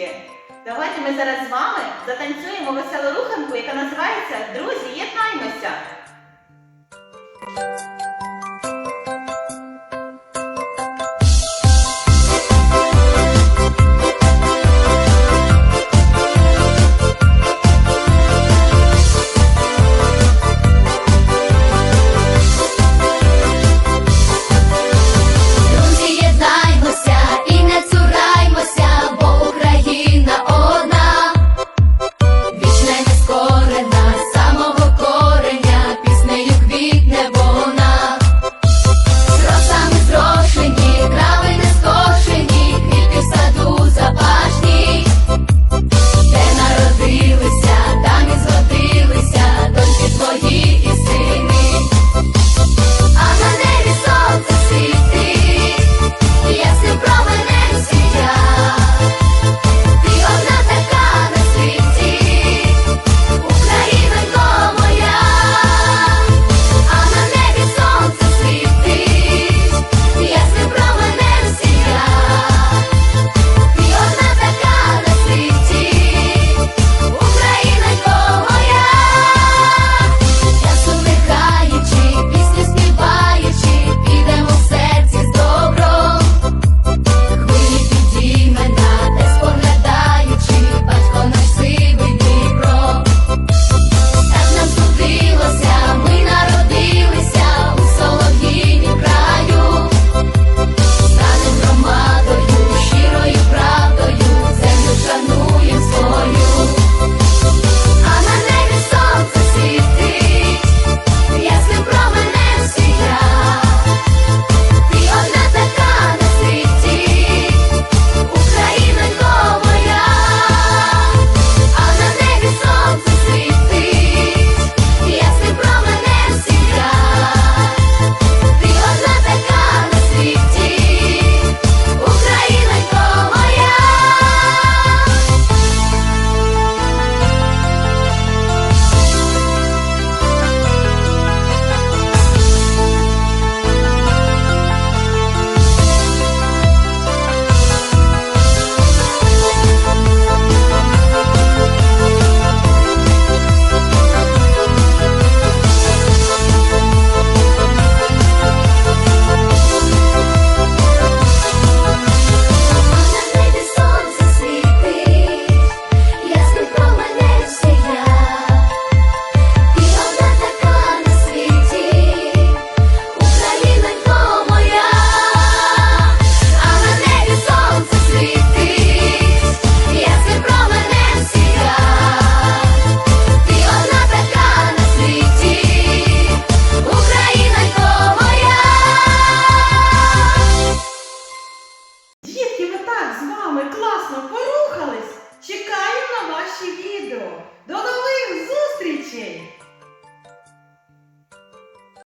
дітки! Давайте ми зараз з вами затанцюємо веселу руханку, яка називається Друзі, єднаймося! Dona